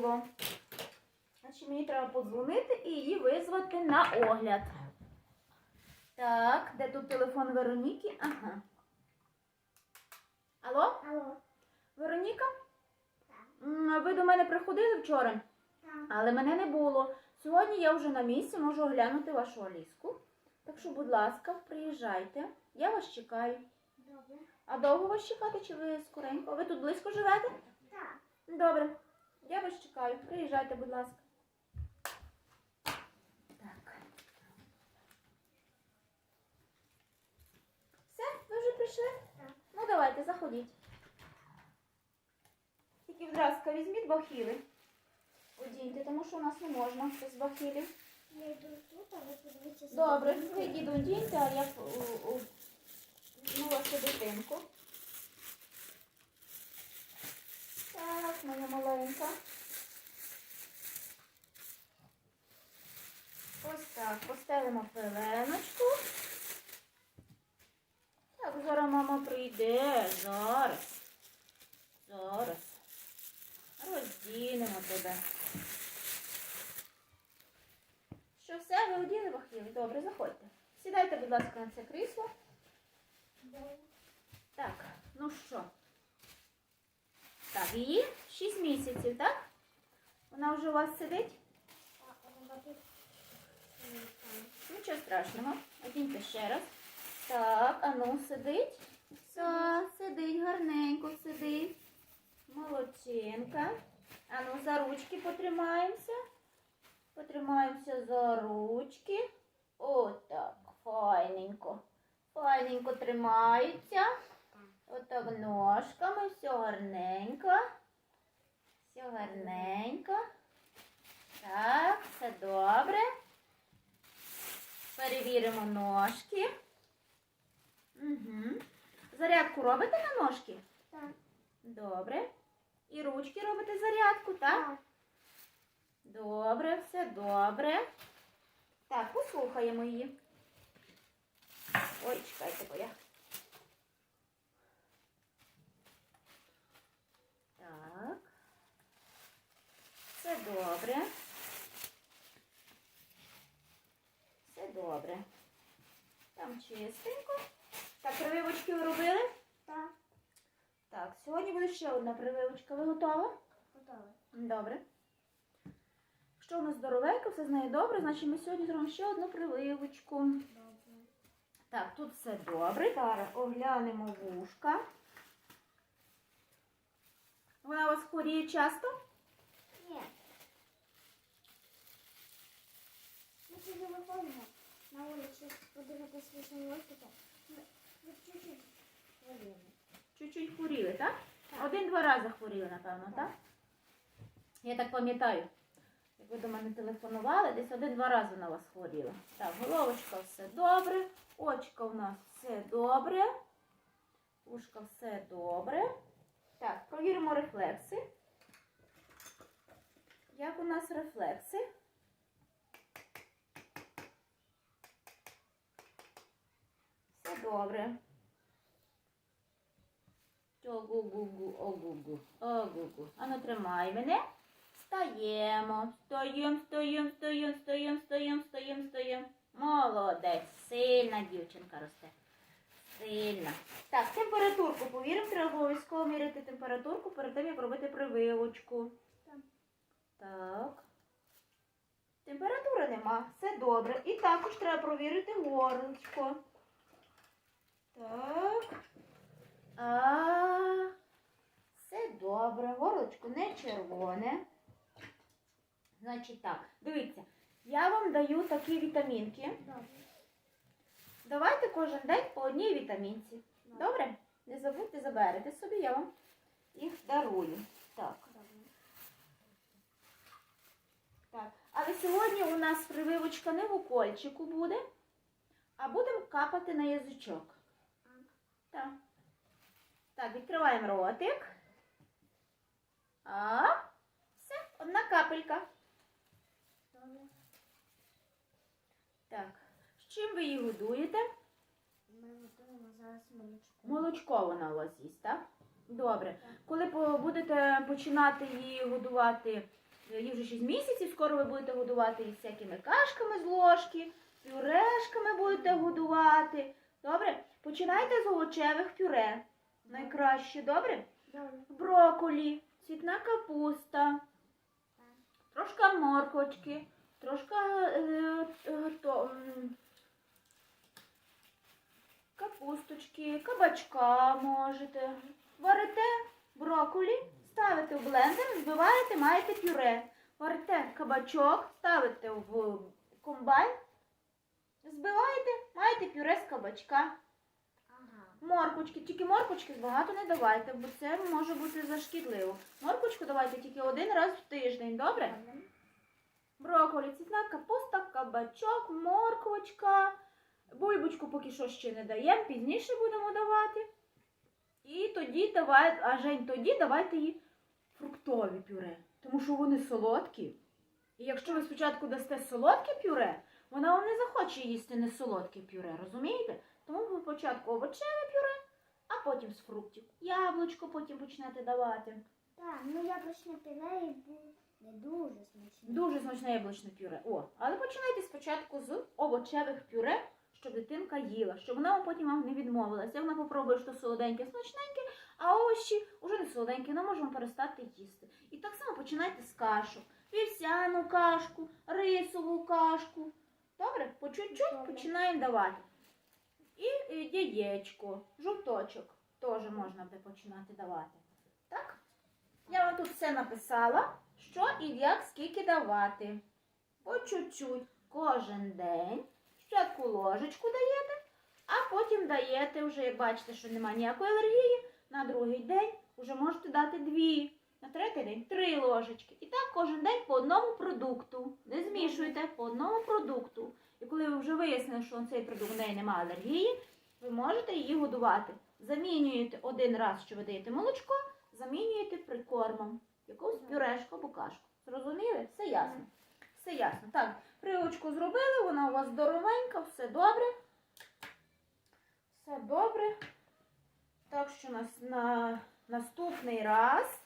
було. Значить, мені треба подзвонити і її визвати на огляд. Так, де тут телефон Вероніки? Ага. Алло? Алло. Вероніка? Так. Ви до мене приходили вчора, Так. але мене не було. Сьогодні я вже на місці, можу оглянути вашу Аліску. Так що, будь ласка, приїжджайте. Я вас чекаю. Добре. А довго вас чекати, чи ви скоренько? Ви тут близько живете? Так. Добре. Я вас чекаю. Приїжджайте, будь ласка. Так. Все, ви вже прийшли? Так. Ну давайте, заходіть. Тільки, будь ласка, візьміть бахіли. Одіньте, тому що у нас не можна без бахілів. Я йду тут, а ви подивіться. Добре, ви діду одіньте, а я у- у- візьму вашу дитинку. Так, моя маленька. Ось так, постелимо пеленочку. Так, зараз мама прийде. Зараз. Зараз. Роздінемо тебе. Що все, ви оділи бахіли? Добре, заходьте. Сідайте, будь ласка, на це крісло. Так, ну що? Так, її 6 місяців, так? Вона вже у вас сидить? Нічого страшного. Одіньте ще раз. Так, а ну сидить. Так, сидить, гарненько сидить. Молодчинка. А ну за ручки потримаємося. Потримаємося за ручки. Отак, файненько. Файненько тримаються. Отак ножками, все гарненько. Все гарненько. Так, все добре. Перевіримо ножки. Угу. Зарядку робите на ножки? Так. Добре. І ручки робите зарядку, так? Так. Добре, все добре. Так, послухаємо її. Ой, чекайте, бо я. Так. Все добре. Все добре. Там чистенько. Так, прививочки ви робили? Так. Так, сьогодні буде ще одна прививочка. Ви готова? Готове. Добре. Якщо у нас здоровенько, все з нею добре, значить ми сьогодні зробимо ще одну прививочку. Добре. Так, тут все добре. Зараз оглянемо вушка. Вона у вас хворіє часто? Ні. Ми сьогодні виходимо на вулицю подивитися вісім листика. Ви чуть-чуть хвилини. Чуть-чуть хворіли, так? Один-два рази хворіли, напевно, так? Я так пам'ятаю. Як ви до мене телефонували, десь один-два рази на вас хворіла. Так, головочка все добре, очка у нас все добре, ушка все добре. Так, провіримо рефлекси. Як у нас рефлекси? Все добре. Огу-гу-гу, огу-гу, огу-гу. Ану, тримай мене. Стаємо. Стоїм, стоїм, стоїм, стоїм, стоїм, стоїм, стоїм. Молодець. Сильна дівчинка росте. Сильна. Так, температурку повіримо, треба обов'язково міряти температурку перед тим, як робити прививочку. Так. Температури нема. Все добре. І також треба провірити горлечко. Так. А, все добре, горлочко не червоне. Значить так, дивіться, я вам даю такі вітамінки. Давайте кожен день по одній вітамінці. Добре? Не забудьте заберете собі, я вам їх дарую. Так, так. Але сьогодні у нас прививочка не в укольчику буде, а будемо капати на язичок. Так. Так, відкриваємо ротик. А, все, одна капелька. Так. З чим ви її годуєте? Ми готуємо зараз молочко. Молочко вона у вас їсть, так? Добре. Коли будете починати її годувати, їй вже 6 місяців, скоро ви будете годувати її всякими кашками з ложки, пюрешками будете годувати. Добре? Починайте з овочевих пюре. Найкраще, добре? Броколі, цвітна капуста, трошка морквочки, трошка е, е, то, капусточки, кабачка можете. Варите броколі, ставите в блендер, збиваєте, маєте пюре. Варите кабачок, ставите в комбайн, збиваєте, маєте пюре з кабачка. Ага. Морквочки, тільки морквочки багато не давайте, бо це може бути зашкідливо. Морквочку давайте тільки один раз в тиждень, добре? Добре. Брокколі, цвітна капуста, кабачок, морквочка. Бульбочку поки що ще не даємо, пізніше будемо давати. І тоді давай, а Жень, тоді давайте їй фруктові пюре, тому що вони солодкі. І якщо ви спочатку дасте солодке пюре, вона вам не захоче їсти не солодке пюре, розумієте? Тому ви спочатку овочеве пюре, а потім з фруктів. Яблучко потім почнете давати. Так, ну яблучне пюре і не дуже смачне. Дуже смачне яблучне пюре. О, але починайте спочатку з овочевих пюре, щоб дитинка їла, щоб вона потім вам не відмовилася. Вона попробує, що солоденьке, смачненьке, а овочі вже не солоденькі, вона може вам перестати їсти. І так само починайте з кашу. Вівсяну кашку, рисову кашку. Добре, по чуть-чуть починаємо давати. І е, яєчко, жовточок теж можна буде починати давати. Так? Я вам тут все написала, що і як скільки давати. По чуть-чуть кожен день. Спочатку ложечку даєте, а потім даєте вже, як бачите, що немає ніякої алергії, на другий день вже можете дати дві, на третій день три ложечки. І так кожен день по одному продукту. Не змішуйте по одному продукту. І коли ви вже вияснили, що цей продукт в неї немає алергії, ви можете її годувати. Замінюєте один раз, що ви даєте молочко, замінюєте прикормом. Якусь пюрешку або кашку. Зрозуміли? Все ясно. Все ясно. Так, привочку зробили, вона у вас здоровенька, все добре. Все добре. Так що нас на наступний раз,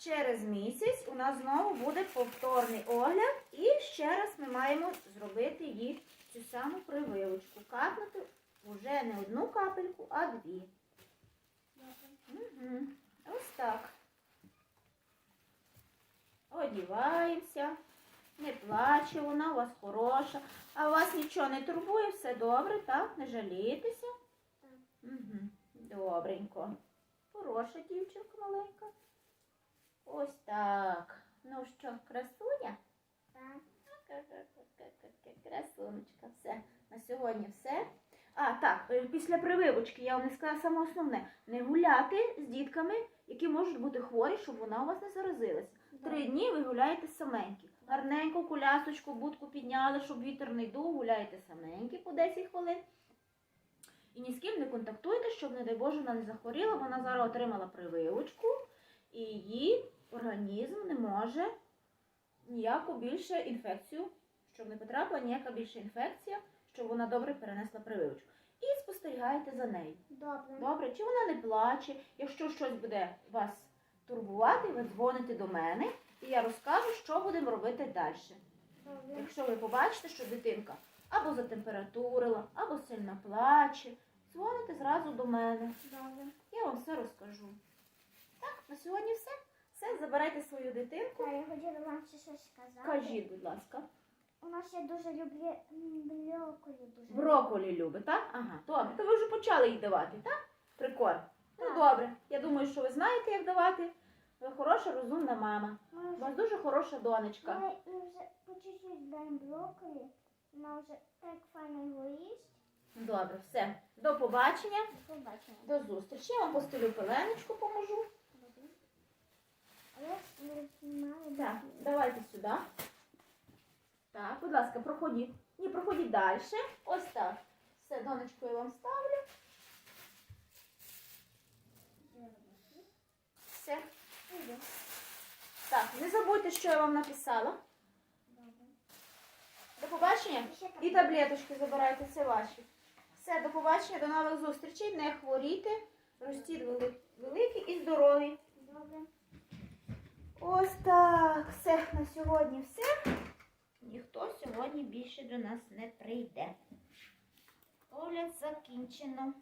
через місяць, у нас знову буде повторний огляд. І ще раз ми маємо зробити їй цю саму прививочку. Капнути вже не одну капельку, а дві. Угу. Ось так. Одіваємося. Не плаче, вона у вас хороша. А у вас нічого не турбує, все добре, так? Не жалієтеся? Так. Угу. Добренько. Хороша дівчинка маленька. Ось так. Ну що, красуня? Так. Красунечка, все. На сьогодні все. А, так, е, після прививочки я вам не сказала саме основне. Не гуляти з дітками, які можуть бути хворі, щоб вона у вас не заразилася. Три дні ви гуляєте саменькі. Гарненько колясочку, будку підняли, щоб вітер не йдув, гуляєте саменькі по 10 хвилин. І ні з ким не контактуйте, щоб, не дай Боже, вона не захворіла. Вона зараз отримала прививочку, і її організм не може ніяку більше інфекцію, щоб не потрапила ніяка більша інфекція, щоб вона добре перенесла прививочку. І спостерігайте за нею. Добре. Добре, чи вона не плаче? Якщо щось буде вас турбувати, ви дзвоните до мене, і я розкажу, що будемо робити далі. Добре. Якщо ви побачите, що дитинка або затемпературила, або сильно плаче, дзвоните зразу до мене. Добре. Я вам все розкажу. Так, на сьогодні все. Все, забирайте свою дитинку. Я хотіла вам ще щось сказати. Кажіть, будь ласка. У нас я дуже люблю м, брокколі. Дуже Броколі любить, так? Ага, добре. То ви вже почали їй давати, так? Прикорм. Ну добре. Я думаю, що ви знаєте, як давати. Ви хороша, розумна мама. Ми У вас дуже хороша донечка. ми, ми вже по чуть-чуть даємо брокколі. Вона вже так файно його їсть. Добре, все. До побачення, До побачення. до зустрічі. Я вам постелю пеленочку поможу. Добре. Але ми знімали. Так, давайте сюди. Так, будь ласка, проходіть. Ні, проходіть далі. Ось так. Все, донечку я вам ставлю. Все. Так, не забудьте, що я вам написала. До побачення. І таблеточки забирайте, це ваші. Все, до побачення, до нових зустрічей. Не хворійте, ростіть вели- великі і здорові. Добре. Ось все на сьогодні все. Ніхто сьогодні більше до нас не прийде. Огляд закінчено.